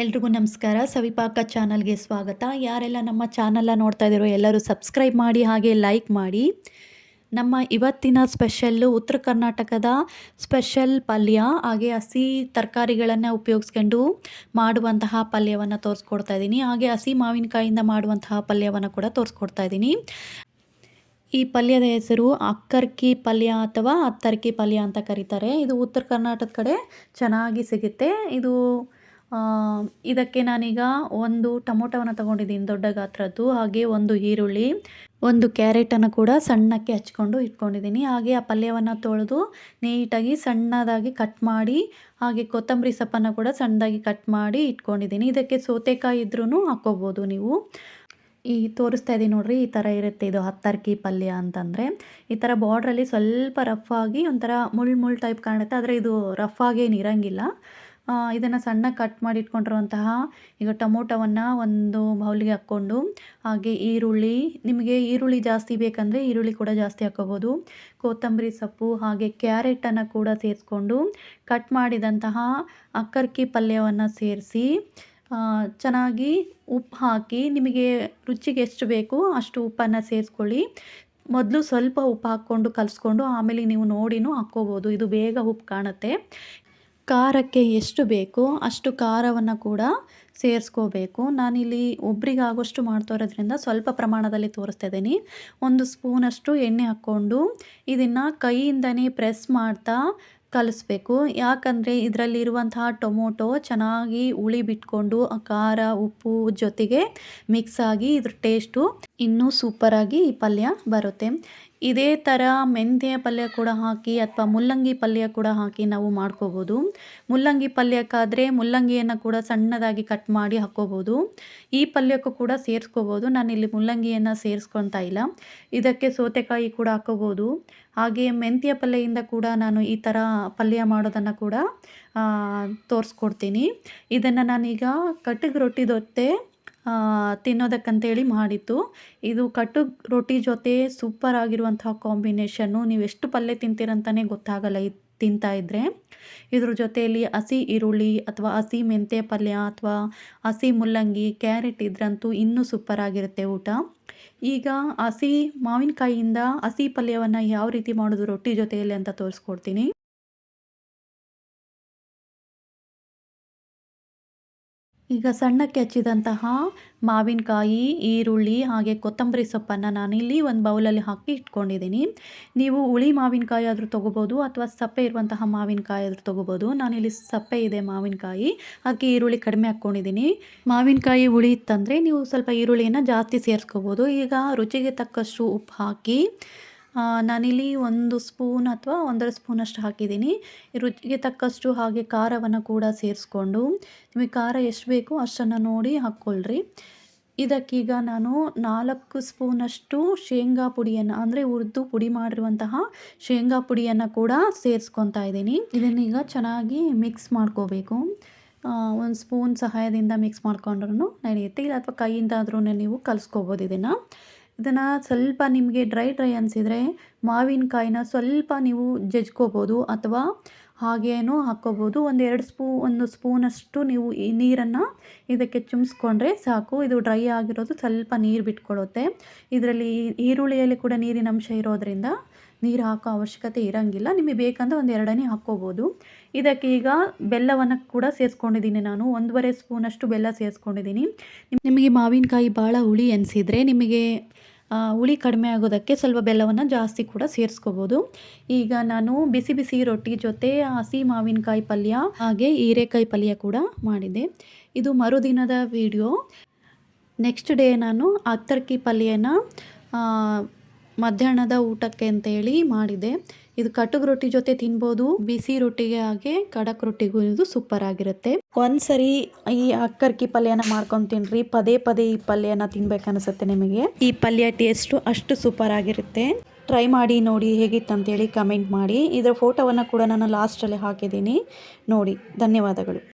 ಎಲ್ರಿಗೂ ನಮಸ್ಕಾರ. ಸವಿಪಾಕ ಚಾನಲ್ಗೆ ಸ್ವಾಗತ. ಯಾರೆಲ್ಲ ನಮ್ಮ ಚಾನಲ್ನ ನೋಡ್ತಾ ಇದ್ದೀರೋ ಎಲ್ಲರೂ ಸಬ್ಸ್ಕ್ರೈಬ್ ಮಾಡಿ, ಹಾಗೆ ಲೈಕ್ ಮಾಡಿ. ನಮ್ಮ ಇವತ್ತಿನ ಸ್ಪೆಷಲ್ಲು ಉತ್ತರ ಕರ್ನಾಟಕದ ಸ್ಪೆಷಲ್ ಪಲ್ಯ, ಹಾಗೆ ಹಸಿ ತರಕಾರಿಗಳನ್ನು ಉಪಯೋಗಿಸ್ಕೊಂಡು ಮಾಡುವಂತಹ ಪಲ್ಯವನ್ನು ತೋರಿಸ್ಕೊಡ್ತಾ ಇದ್ದೀನಿ. ಹಾಗೆ ಹಸಿ ಮಾವಿನಕಾಯಿಂದ ಮಾಡುವಂತಹ ಪಲ್ಯವನ್ನು ಕೂಡ ತೋರಿಸ್ಕೊಡ್ತಾ ಇದ್ದೀನಿ. ಈ ಪಲ್ಯದ ಹೆಸರು ಅಕ್ಕರ್ಕಿ ಪಲ್ಯ ಅಥವಾ ಅತ್ತರ್ಕಿ ಪಲ್ಯ ಅಂತ ಕರೀತಾರೆ. ಇದು ಉತ್ತರ ಕರ್ನಾಟಕದ ಕಡೆ ಚೆನ್ನಾಗಿ ಸಿಗುತ್ತೆ. ಇದು ಇದಕ್ಕೆ ನಾನೀಗ ಒಂದು ಟೊಮೊಟೊವನ್ನು ತಗೊಂಡಿದ್ದೀನಿ, ದೊಡ್ಡ ಗಾತ್ರದ್ದು, ಹಾಗೆ ಒಂದು ಈರುಳ್ಳಿ, ಒಂದು ಕ್ಯಾರೆಟನ್ನು ಕೂಡ ಸಣ್ಣಕ್ಕೆ ಹಚ್ಕೊಂಡು ಇಟ್ಕೊಂಡಿದ್ದೀನಿ. ಹಾಗೆ ಆ ಪಲ್ಯವನ್ನು ತೊಳೆದು ನೀಟಾಗಿ ಸಣ್ಣದಾಗಿ ಕಟ್ ಮಾಡಿ, ಹಾಗೆ ಕೊತ್ತಂಬರಿ ಸೊಪ್ಪನ್ನು ಕೂಡ ಸಣ್ಣದಾಗಿ ಕಟ್ ಮಾಡಿ ಇಟ್ಕೊಂಡಿದ್ದೀನಿ. ಇದಕ್ಕೆ ಸೌತೆಕಾಯಿ ಇದ್ರೂ ಹಾಕ್ಕೋಬೋದು ನೀವು. ಈ ತೋರಿಸ್ತಾ ಇದ್ದೀನಿ ನೋಡ್ರಿ, ಈ ಥರ ಇರುತ್ತೆ ಇದು ಹತ್ತರ್ಕಿ ಪಲ್ಯ ಅಂತಂದರೆ. ಈ ಥರ ಬಾರ್ಡ್ರಲ್ಲಿ ಸ್ವಲ್ಪ ರಫ್ ಆಗಿ ಒಂಥರ ಮುಳ್ಳು ಮುಳ್ಳು ಟೈಪ್ ಕಾಣುತ್ತೆ, ಆದರೆ ಇದು ರಫ್ ಆಗೇನು ಇರೋಂಗಿಲ್ಲ. ಇದನ್ನು ಸಣ್ಣಗೆ ಕಟ್ ಮಾಡಿ ಇಟ್ಕೊಂಡಿರುವಂತಹ ಈಗ ಟೊಮೊಟೊವನ್ನು ಒಂದು ಬೌಲಿಗೆ ಹಾಕ್ಕೊಂಡು, ಹಾಗೆ ಈರುಳ್ಳಿ, ನಿಮಗೆ ಈರುಳ್ಳಿ ಜಾಸ್ತಿ ಬೇಕಂದರೆ ಈರುಳ್ಳಿ ಕೂಡ ಜಾಸ್ತಿ ಹಾಕ್ಕೋಬೋದು. ಕೊತ್ತಂಬರಿ ಸೊಪ್ಪು, ಹಾಗೆ ಕ್ಯಾರೆಟನ್ನು ಕೂಡ ಸೇರಿಸ್ಕೊಂಡು ಕಟ್ ಮಾಡಿದಂತಹ ಅಕ್ಕರ್ಕಿ ಪಲ್ಯವನ್ನು ಸೇರಿಸಿ ಚೆನ್ನಾಗಿ ಉಪ್ಪು ಹಾಕಿ ನಿಮಗೆ ರುಚಿಗೆ ಎಷ್ಟು ಬೇಕು ಅಷ್ಟು ಉಪ್ಪನ್ನು ಸೇರಿಸ್ಕೊಳ್ಳಿ. ಮೊದಲು ಸ್ವಲ್ಪ ಉಪ್ಪು ಹಾಕ್ಕೊಂಡು ಕಲಿಸ್ಕೊಂಡು ಆಮೇಲೆ ನೀವು ನೋಡಿನೂ ಹಾಕ್ಕೋಬೋದು. ಇದು ಬೇಗ ಉಪ್ಪು ಕಾಣುತ್ತೆ. ಖಾರಕ್ಕೆ ಎಷ್ಟು ಬೇಕೋ ಅಷ್ಟು ಖಾರವನ್ನು ಕೂಡ ಸೇರಿಸ್ಕೋಬೇಕು. ನಾನಿಲ್ಲಿ ಒಬ್ರಿಗೆ ಆಗೋಷ್ಟು ಮಾಡ್ತಾ ಇರೋದ್ರಿಂದ ಸ್ವಲ್ಪ ಪ್ರಮಾಣದಲ್ಲಿ ತೋರಿಸ್ತಾ ಇದ್ದೀನಿ ಒಂದು ಸ್ಪೂನಷ್ಟು ಎಣ್ಣೆ ಹಾಕ್ಕೊಂಡು ಇದನ್ನು ಕೈಯಿಂದನೇ ಪ್ರೆಸ್ ಮಾಡ್ತಾ ಕಲಿಸ್ಬೇಕು. ಯಾಕಂದರೆ ಇದರಲ್ಲಿರುವಂತಹ ಟೊಮೊಟೊ ಚೆನ್ನಾಗಿ ಹುಳಿ ಬಿಟ್ಕೊಂಡು ಆ ಖಾರ, ಉಪ್ಪು ಜೊತೆಗೆ ಮಿಕ್ಸ್ ಆಗಿ ಇದ್ರ ಟೇಸ್ಟು ಇನ್ನೂ ಸೂಪರಾಗಿ ಈ ಪಲ್ಯ ಬರುತ್ತೆ. ಇದೇ ಥರ ಮೆಂತ್ಯ ಪಲ್ಯ ಕೂಡ ಹಾಕಿ ಅಥವಾ ಮುಲ್ಲಂಗಿ ಪಲ್ಯ ಕೂಡ ಹಾಕಿ ನಾವು ಮಾಡ್ಕೋಬೋದು. ಮುಲ್ಲಂಗಿ ಪಲ್ಯಕ್ಕಾದರೆ ಮುಲ್ಲಂಗಿಯನ್ನು ಕೂಡ ಸಣ್ಣದಾಗಿ ಕಟ್ ಮಾಡಿ ಹಾಕ್ಕೋಬೋದು ಈ ಪಲ್ಯಕ್ಕೂ ಕೂಡ ಸೇರಿಸ್ಕೋಬೋದು. ನಾನಿಲ್ಲಿ ಮುಲ್ಲಂಗಿಯನ್ನು ಸೇರಿಸ್ಕೊತಾ ಇಲ್ಲ. ಇದಕ್ಕೆ ಸೌತೆಕಾಯಿ ಕೂಡ ಹಾಕ್ಕೋಬೋದು ಹಾಗೆ ಮೆಂತ್ಯ ಪಲ್ಯದಿಂದ ಕೂಡ ನಾನು ಈ ಥರ ಪಲ್ಯ ಮಾಡೋದನ್ನು ಕೂಡ ತೋರಿಸ್ಕೊಡ್ತೀನಿ. ಇದನ್ನು ನಾನೀಗ ಕಟ್ಟಿಗೆ ರೊಟ್ಟಿ ದೊತ್ತೆ ತಿನ್ನೋದಕ್ಕಂತೇಳಿ ಮಾಡಿತ್ತು ಇದು ಕಟ್ಟು ರೊಟ್ಟಿ ಜೊತೆ ಸೂಪರ್ ಆಗಿರುವಂತಹ ಕಾಂಬಿನೇಷನ್ನು ನೀವು ಎಷ್ಟು ಪಲ್ಯ ತಿಂತೀರಂತಲೇ ಗೊತ್ತಾಗಲ್ಲ ಇದು ತಿಂತಾ ಇದ್ದರೆ ಇದ್ರ ಜೊತೆಯಲ್ಲಿ ಹಸಿ ಈರುಳ್ಳಿ ಅಥವಾ ಹಸಿ ಮೆಂತೆ ಪಲ್ಯ ಅಥವಾ ಹಸಿ ಮುಲ್ಲಂಗಿ, ಕ್ಯಾರೆಟ್ ಇದ್ರಂತೂ ಇನ್ನೂ ಸೂಪರ್ ಆಗಿರುತ್ತೆ ಊಟ. ಈಗ ಹಸಿ ಮಾವಿನಕಾಯಿಯಿಂದ ಹಸಿ ಪಲ್ಯವನ್ನು ಯಾವ ರೀತಿ ಮಾಡೋದು ರೊಟ್ಟಿ ಜೊತೆಯಲ್ಲಿ ಅಂತ ತೋರಿಸ್ಕೊಡ್ತೀನಿ. ಈಗ ಸಣ್ಣಕ್ಕೆ ಹಚ್ಚಿದಂತಹ ಮಾವಿನಕಾಯಿ, ಈರುಳ್ಳಿ ಹಾಗೆ ಕೊತ್ತಂಬರಿ ಸೊಪ್ಪನ್ನು ನಾನಿಲ್ಲಿ ಒಂದು ಬೌಲಲ್ಲಿ ಹಾಕಿ ಇಟ್ಕೊಂಡಿದ್ದೀನಿ. ನೀವು ಹುಳಿ ಮಾವಿನಕಾಯಿ ಆದರೂ ತೊಗೋಬೋದು ಅಥವಾ ಸಪ್ಪೆ ಇರುವಂತಹ ಮಾವಿನಕಾಯಿ ಆದರೂ ತೊಗೋಬೋದು. ನಾನಿಲ್ಲಿ ಸಪ್ಪೆ ಇದೆ ಮಾವಿನಕಾಯಿ. ಅದಕ್ಕೆ ಈರುಳ್ಳಿ ಕಡಿಮೆ ಹಾಕ್ಕೊಂಡಿದ್ದೀನಿ. ಮಾವಿನಕಾಯಿ ಹುಳಿ ಇತ್ತಂದರೆ ನೀವು ಸ್ವಲ್ಪ ಈರುಳ್ಳಿಯನ್ನು ಜಾಸ್ತಿ ಸೇರಿಸ್ಕೋಬೋದು. ಈಗ ರುಚಿಗೆ ತಕ್ಕಷ್ಟು ಉಪ್ಪು ಹಾಕಿ ನಾನಿಲ್ಲಿ ಒಂದು ಸ್ಪೂನ್ ಅಥವಾ ಒಂದರ ಸ್ಪೂನಷ್ಟು ಹಾಕಿದ್ದೀನಿ. ರುಚಿಗೆ ತಕ್ಕಷ್ಟು ಹಾಗೆ ಖಾರವನ್ನು ಕೂಡ ಸೇರಿಸ್ಕೊಂಡು, ನಿಮಗೆ ಖಾರ ಎಷ್ಟು ಬೇಕು ಅಷ್ಟನ್ನು ನೋಡಿ ಹಾಕ್ಕೊಳ್ರಿ. ಇದಕ್ಕೀಗ ನಾನು ನಾಲ್ಕು ಸ್ಪೂನಷ್ಟು ಶೇಂಗಾ ಪುಡಿಯನ್ನು, ಅಂದರೆ ಉರಿದು ಪುಡಿ ಮಾಡಿರುವಂತಹ ಶೇಂಗಾ ಪುಡಿಯನ್ನು ಕೂಡ ಸೇರಿಸ್ಕೊತಾ ಇದ್ದೀನಿ. ಇದನ್ನೀಗ ಚೆನ್ನಾಗಿ ಮಿಕ್ಸ್ ಮಾಡ್ಕೋಬೇಕು. ಒಂದು ಸ್ಪೂನ್ ಸಹಾಯದಿಂದ ಮಿಕ್ಸ್ ಮಾಡ್ಕೊಂಡ್ರೂ ನಡೆಯುತ್ತೆ. ಇಲ್ಲ ಅಥವಾ ಕೈಯಿಂದಾದ್ರೂ ನೀವು ಕಲಿಸ್ಕೋಬೋದು ಇದನ್ನು. ಇದನ್ನು ಸ್ವಲ್ಪ ನಿಮಗೆ ಡ್ರೈ ಡ್ರೈ ಅನಿಸಿದರೆ ಮಾವಿನಕಾಯಿನ ಸ್ವಲ್ಪ ನೀವು ಜಜ್ಕೋಬೋದು ಅಥವಾ ಹಾಗೇನೂ ಹಾಕ್ಕೋಬೋದು. ಒಂದು ಎರಡು ಸ್ಪೂ, ಒಂದು ಸ್ಪೂನಷ್ಟು ನೀವು ಈ ನೀರನ್ನು ಇದಕ್ಕೆ ಚುಮ್ಸ್ಕೊಂಡ್ರೆ ಸಾಕು. ಇದು ಡ್ರೈ ಆಗಿರೋದು ಸ್ವಲ್ಪ ನೀರು ಬಿಟ್ಕೊಳ್ಳುತ್ತೆ ಇದರಲ್ಲಿ ಈರುಳ್ಳಿಯಲ್ಲಿ ಕೂಡ ನೀರಿನ ಅಂಶ ಇರೋದರಿಂದ ನೀರು ಹಾಕೋ ಅವಶ್ಯಕತೆ ಇರೋಂಗಿಲ್ಲ. ನಿಮಗೆ ಬೇಕಂದ್ರೆ ಒಂದು ಎರಡನೇ ಹಾಕ್ಕೋಬೋದು. ಇದಕ್ಕೆ ಈಗ ಬೆಲ್ಲವನ್ನು ಕೂಡ ಸೇರಿಸ್ಕೊಂಡಿದ್ದೀನಿ ನಾನು. ಒಂದೂವರೆ ಸ್ಪೂನಷ್ಟು ಬೆಲ್ಲ ಸೇರಿಸ್ಕೊಂಡಿದ್ದೀನಿ. ನಿಮಗೆ ಮಾವಿನಕಾಯಿ ಭಾಳ ಹುಳಿ ಅನಿಸಿದರೆ ನಿಮಗೆ ಹುಳಿ ಕಡಿಮೆ ಆಗೋದಕ್ಕೆ ಸ್ವಲ್ಪ ಬೆಲ್ಲವನ್ನು ಜಾಸ್ತಿ ಕೂಡ ಸೇರಿಸ್ಕೋಬೋದು. ಈಗ ನಾನು ಬಿಸಿ ಬಿಸಿ ರೊಟ್ಟಿ ಜೊತೆ ಹಸಿ ಮಾವಿನಕಾಯಿ ಪಲ್ಯ, ಹಾಗೆ ಹೀರೆಕಾಯಿ ಪಲ್ಯ ಕೂಡ ಮಾಡಿದೆ ಇದು ಮರುದಿನದ ವಿಡಿಯೋ. ನೆಕ್ಸ್ಟ್ ಡೇ ನಾನು ಅತ್ತರ್ಕಿ ಪಲ್ಯನ ಮಧ್ಯಾಹ್ನದ ಊಟಕ್ಕೆ ಅಂತ ಹೇಳಿ ಮಾಡಿದೆ. ಇದು ಕಟುಗ್ ರೊಟ್ಟಿ ಜೊತೆ ತಿನ್ಬೋದು. ಬಿಸಿ ರೊಟ್ಟಿಗೆ ಹಾಗೆ ಕಡಕ್ ರೊಟ್ಟಿಗೂ ಇದು ಸೂಪರ್ ಆಗಿರುತ್ತೆ. ಒಂದ್ಸರಿ ಈ ಅಕ್ಕರ್ಕಿ ಪಲ್ಯನ ಮಾಡ್ಕೊಂಡು ತಿನ್ರಿ. ಪದೇ ಪದೇ ಈ ಪಲ್ಯನ ತಿನ್ಬೇಕು ಅನಿಸುತ್ತೆ ನಿಮಗೆ. ಈ ಪಲ್ಯ ಟೇಸ್ಟು ಅಷ್ಟು ಸೂಪರ್ ಆಗಿರುತ್ತೆ. ಟ್ರೈ ಮಾಡಿ ನೋಡಿ ಹೇಗಿತ್ತು ಅಂತೇಳಿ ಕಮೆಂಟ್ ಮಾಡಿ. ಇದರ ಫೋಟೋವನ್ನು ಕೂಡ ನಾನು ಲಾಸ್ಟಲ್ಲಿ ಹಾಕಿದ್ದೀನಿ. ನೋಡಿ ಧನ್ಯವಾದಗಳು.